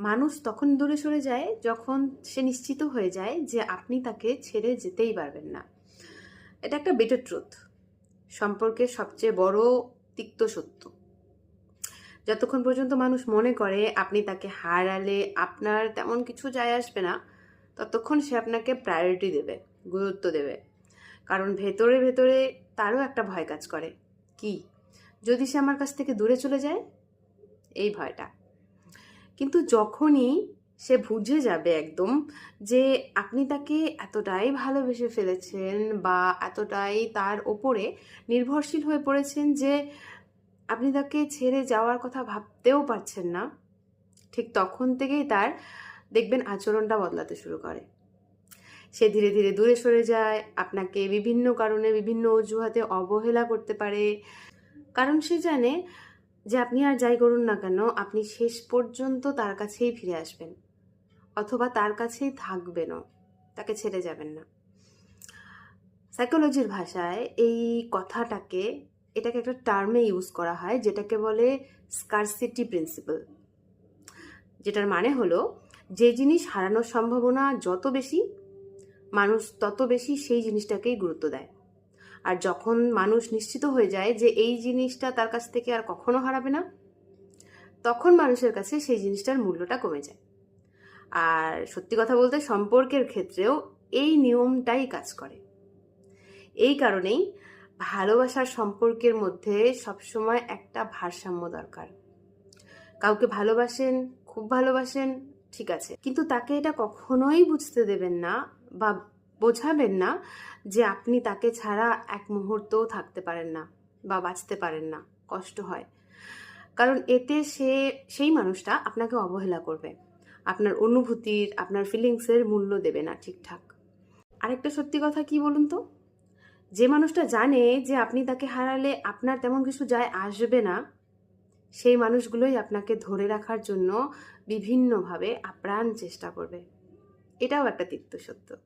মানুষ তখন দূরে সরে যায় যখন সে নিশ্চিত হয়ে যায় যে আপনি তাকে ছেড়ে যেতেই পারবেন না। এটা একটা বেটার ট্রুথ সম্পর্কের সবচেয়ে বড় তিক্ত সত্য। যতক্ষণ পর্যন্ত মানুষ মনে করে আপনি তাকে হারালে আপনার তেমন কিছু যায় আসবে না, ততক্ষণ সে আপনাকে প্রায়োরিটি দেবে, গুরুত্ব দেবে। কারণ ভেতরে ভেতরে তারও একটা ভয় কাজ করে। কি? যদি সে আমার কাছ থেকে দূরে চলে যায়, এই ভয়টা। কিন্তু যখনই সে বুঝে যাবে একদম যে আপনি তাকে এতটাই ভালোবেসে ফেলেছেন বা এতটাই তার ওপরে নির্ভরশীল হয়ে পড়েছেন যে আপনি তাকে ছেড়ে যাওয়ার কথা ভাবতেও পারছেন না, ঠিক তখন থেকেই তার দেখবেন আচরণটা বদলাতে শুরু করে। সে ধীরে ধীরে দূরে সরে যায়, আপনাকে বিভিন্ন কারণে বিভিন্ন অজুহাতে অবহেলা করতে পারে। কারণ সে জানে যে আপনি আর যাই করুন না কেন, আপনি শেষ পর্যন্ত তার কাছেই ফিরে আসবেন। অথবা তার কাছেই থাকবেনও। তাকে ছেড়ে যাবেন না। সাইকোলজির ভাষায় এই কথাটাকে, এটাকে একটা টার্মে ইউজ করা হয়, যেটাকে বলে স্কারসিটি প্রিন্সিপাল যেটার মানে হলো, যে জিনিস হারানোর সম্ভাবনা যত বেশি, মানুষ তত বেশি সেই জিনিসটাকেই গুরুত্ব দেয়। আর যখন মানুষ নিশ্চিত হয়ে যায় যে এই জিনিসটা তার কাছ থেকে আর কখনো হারাবে না, তখন মানুষের কাছে সেই জিনিসটার মূল্যটা কমে যায়। আর সত্যি কথা বলতে সম্পর্কের ক্ষেত্রেও এই নিয়মটাই কাজ করে। এই কারণেই ভালোবাসার সম্পর্কের মধ্যে সবসময় একটা ভারসাম্য দরকার। কাউকে ভালোবাসেন, খুব ভালোবাসেন, ঠিক আছে। কিন্তু তাকে এটা কখনোই বুঝতে দেবেন না বা বোঝাবেন না যে আপনি তাকে ছাড়া এক মুহূর্তও থাকতে পারেন না বা বাঁচতে পারেন না। কষ্ট হয়। কারণ এতে সে, সেই মানুষটা আপনাকে অবহেলা করবে। আপনার অনুভূতির, আপনার ফিলিংসের মূল্য দেবে না ঠিকঠাক। আরেকটা সত্যি কথা কি বলুন তো? যে মানুষটা জানে যে আপনি তাকে হারালে আপনার তেমন কিছু যায় আসবে না, সেই মানুষগুলোই আপনাকে ধরে রাখার জন্য বিভিন্নভাবে আপ্রাণ চেষ্টা করবে। এটাও একটা তিক্ত সত্য।